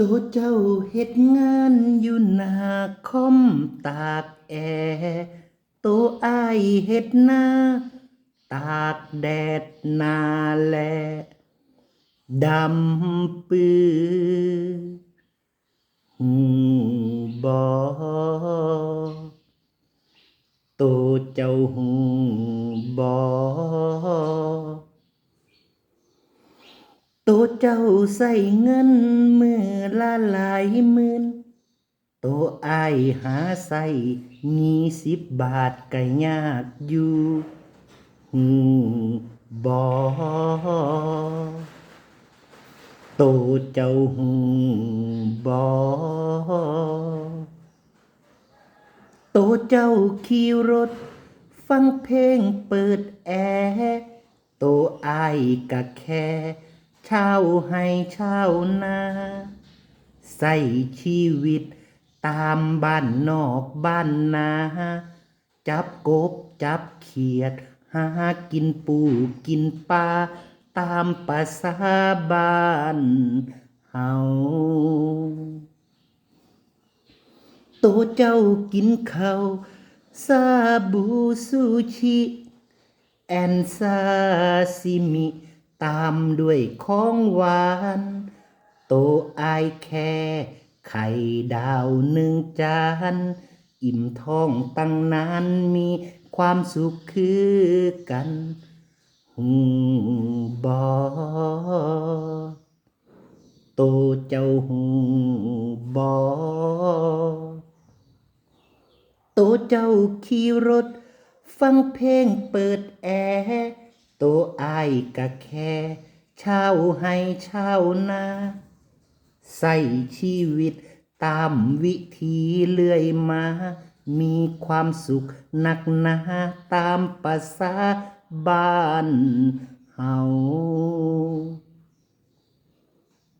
ตัวเจ้าเฮ็ดงานอยู่หน้าคอมตากแอตัวอ้ายเฮ็ดหน้า ตากแดดนาแลดำปือหูบอตัวเจ้าหูบอ ตัวเจ้าใส่เงินมือละหลายหมื่นตัวอายหาใส่ยี่สิบบาทก็ยากอยู่หูบอตัวเจ้าหูบอโตเจ้าขี่รถ ฟังเพลงเปิดแอร์โตอายกะแค่ เช่าให้เช่านาใส่ชีวิตตามบ้านนอกบ้านนาจับกบจับเขียด หากินปูกินปลาตามภาษาบ้านเฮาโตเจ้ากินข้าวซาบูซูชิ แอนซาซิมิ ตามด้วยของหวาน โตอายแค่ ไข่ดาวหนึ่งจาน อิ่มท้องตั้งนานมีความสุขคือกันหูบอโตเจ้าหูบอโตเจ้าขี่รถ ฟังเพลงเปิดแอร์ โตอายกะแค่เช่าให้เช่านาใส่ชีวิตตามวิธีเลื่อยมา มีความสุขหนักหนาตามภาษาบ้านเฮา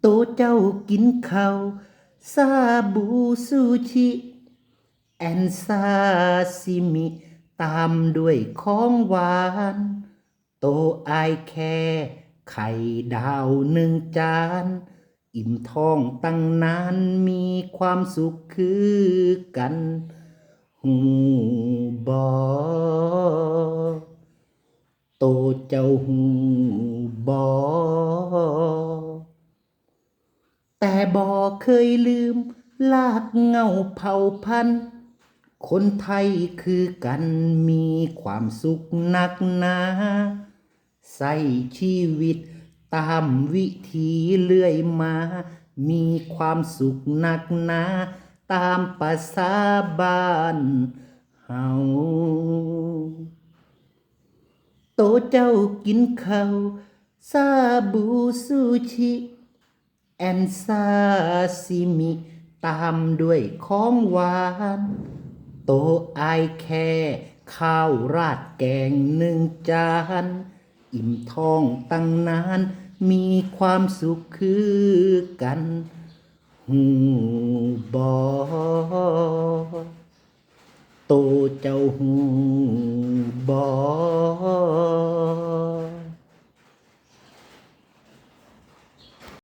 โตเจ้ากินข้าวซาบูซูชิ แอนซาซิมิ ตามด้วยของหวาน โตไอแค่ ไข่ดาวหนึ่งจาน อิ่มท้องตั้งนานมีความสุขคือกันหูบอโตเจ้าหูบอแต่บ่เคยลืม ลากเงาเผ่าพันธุ์คนไทยคือกันมีความสุขหนักหนา ใส่ชีวิต ตามวิธีเลื่อยมา มีความสุขหนักหนาตามภาษาบ้านเฮาโตเจ้ากินข้าวซาบูซูชิ แอนซาซิมิ ตามด้วยของหวาน โตไอแค่ ข้าวราดแกงหนึ่งจาน อิ่มท้องตั้งนาน มีความสุขคือกันหูบอโตเจ้าหูบอ